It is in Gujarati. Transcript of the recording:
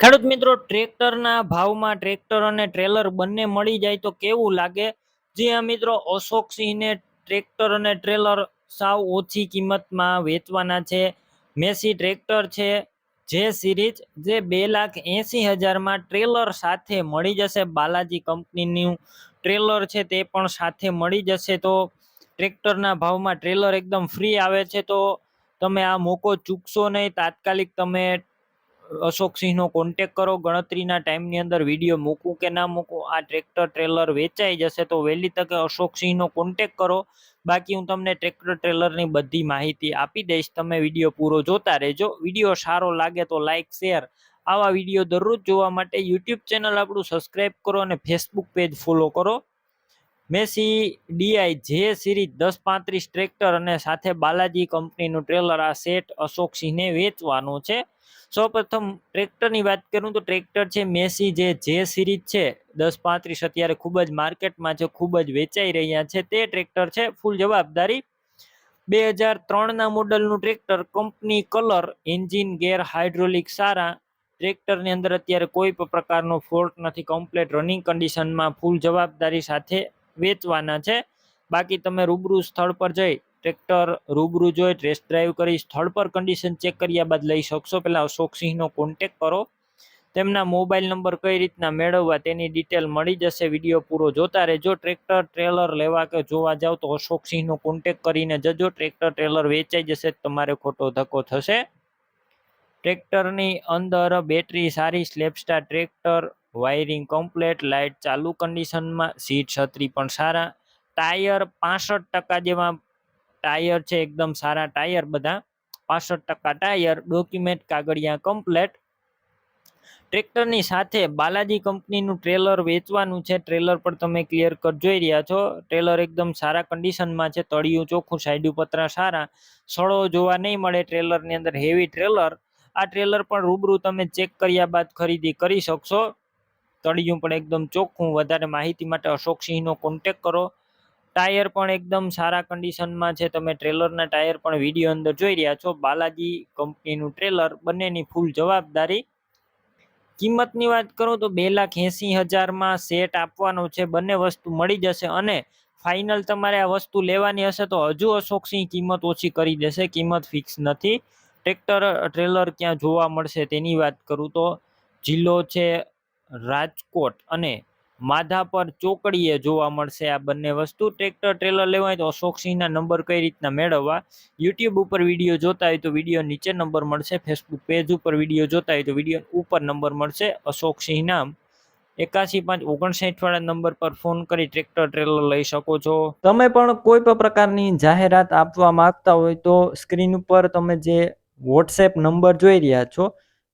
ખેડૂત મિત્રો, ટ્રેક્ટરના ભાવમાં ટ્રેક્ટર અને ટ્રેલર બંને મળી જાય તો કેવું લાગે? જી મિત્રો અશોક સિંહને ટ્રેક્ટર અને ટ્રેલર સાવ ઓછી કિંમતમાં વેચવાના છે. મેસી ટ્રેક્ટર છે, જે સિરીઝ, જે બે લાખ એંસી હજારમાં ટ્રેલર સાથે મળી જશે. બાલાજી કંપનીનું ટ્રેલર છે તે પણ સાથે મળી જશે તો ટ્રેક્ટરના ભાવમાં ટ્રેલર એકદમ ફ્રી આવે છે તો તમે આ મોકો ચૂકશો નહીં. તાત્કાલિક તમે અશોક સિંહનો કોન્ટેક કરો, ગણતરીના ટાઈમની અંદર વીડિયો મૂકું કે ના મૂકું, આ ટ્રેક્ટર ટ્રેલર વેચાઈ જશે તો વહેલી તકે અશોક સિંહનો કોન્ટેક કરો. બાકી હું તમને ટ્રેક્ટર ટ્રેલરની બધી માહિતી આપી દઈશ, તમે વીડિયો પૂરો જોતા રહેજો. વીડિયો સારો લાગે તો લાઇક શેર આવા વીડિયો દરરોજ જોવા માટે યુટ્યુબ ચેનલ આપણું સબસ્ક્રાઈબ કરો અને ફેસબુક પેજ ફોલો કરો. મેસી, ડીઆઈ, જે સિરીઝ દસ પાંત્રીસ ટ્રેક્ટર અને સાથે બાલાજી કંપનીનું ટ્રેલર આ સેટ અશોક સિંહને વેચવાનું છે. સૌપ્રથમ ટ્રેક્ટરની વાત કરું તો ટ્રેક્ટર છે મેસી, જે જે સિરીઝ છે દસ પાંત્રીસ અત્યારે ખૂબ જ માર્કેટમાં છે, ખૂબ જ વેચાઈ રહ્યા છે. તે ટ્રેક્ટર છે ફૂલ જવાબદારી. બે હજાર ત્રણના મોડલનું tractor company colour, engine, gear hydraulic સારા. ટ્રેક્ટરની અંદર અત્યારે કોઈ પણ પ્રકારનો ફોલ્ટ નથી, કમ્પ્લેટ રનિંગ કન્ડિશનમાં ફૂલ જવાબદારી સાથે વેચવાના છે. બાકી તમે રૂબરૂ સ્થળ પર જઈ ટ્રેક્ટર રૂબરૂ જોઈ ટેસ્ટ ડ્રાઈવ કરી, સ્થળ પર કન્ડિશન ચેક કર્યા બાદ લઈ શકશો. પહેલાં અશોક સિંહનો કોન્ટેક કરો. તેમના મોબાઈલ નંબર કઈ રીતના મેળવવા તેની ડિટેલ મળી જશે. વીડિયો પૂરો જોતા રહેજો. ટ્રેક્ટર ટ્રેલર લેવા કે જોવા જાવ તો અશોક સિંહનો કોન્ટેક કરીને જજો. ટ્રેક્ટર ટ્રેલર વેચાઈ જશે તમારે ખોટો ધક્કો થશે. ટ્રેક્ટરની અંદર બેટરી સારી સ્લેપસ્ટાર ટ્રેક્ટર વાયરિંગ કમ્પ્લેટ, લાઇટ ચાલુ કન્ડિશનમાં, સીટ છત્રી પણ સારા. ટાયર પાસઠ ટકા જેવા ટાયર છે, એકદમ સારા ટાયર બધા. પાસઠ ટકા ટાયર, ડોક્યુમેન્ટ કાગળિયા કમ્પ્લેટ. ટ્રેક્ટરની સાથે બાલાજી કંપનીનું ટ્રેલર વેચવાનું છે. ટ્રેલર પર તમે ક્લિયર કટ જોઈ રહ્યા છો. ટ્રેલર એકદમ સારા કન્ડિશનમાં છે, તળિયું ચોખ્ખું સાઈડ પતરા સારા. સળો જોવા નહીં મળે ટ્રેલરની અંદર હેવી ટ્રેલર. આ ટ્રેલર પણ રૂબરૂ તમે ચેક કર્યા બાદ ખરીદી કરી શકશો. તળિયું પણ એકદમ ચોખ્ખું. વધારે માહિતી માટે અશોક સિંહનો કોન્ટેક કરો. ટાયર પણ એકદમ સારા કન્ડિશનમાં છે. તમે ટ્રેલરના ટાયર પણ વીડિયો અંદર જોઈ રહ્યા છો. બાલાજી કંપનીનું ટ્રેલર બંનેની ફૂલ જવાબદારી. કિંમતની વાત કરું તો બે લાખ એંસી હજારમાં સેટ આપવાનો છે. બંને વસ્તુ મળી જશે અને ફાઇનલ તમારે આ વસ્તુ લેવાની હશે તો હજુ અશોકસિંહ કિંમત ઓછી કરી દેશે. કિંમત ફિક્સ નથી. ટ્રેક્ટર ટ્રેલર ક્યાં જોવા મળશે તેની વાત કરું તો. જિલ્લો છે રાજકોટ અને માધાપર ચોકડીએ જોવા મળશે આ બંને વસ્તુ. ટ્રેક્ટર, ટ્રેલર લેવા હોય તો અશોક સિંહના નંબર કઈ રીતના મેળવવા? યુટ્યુબ ઉપર વીડિયો જોતા હોય તો વીડિયો નીચે નંબર મળશે. ફેસબુક પેજ ઉપર વીડિયો જોતા હોય તો વીડિયો ઉપર નંબર મળશે. અશોક સિંહના એકાસી પાંચ ઓગણસાઠ વાળા નંબર પર ફોન કરી ટ્રેક્ટર, ટ્રેલર લઈ શકો છો. તમે પણ કોઈ પણ પ્રકારની જાહેરાત આપવા માંગતા હોય તો સ્ક્રીન ઉપર તમે જે વોટ્સએપ નંબર જોઈ રહ્યા છો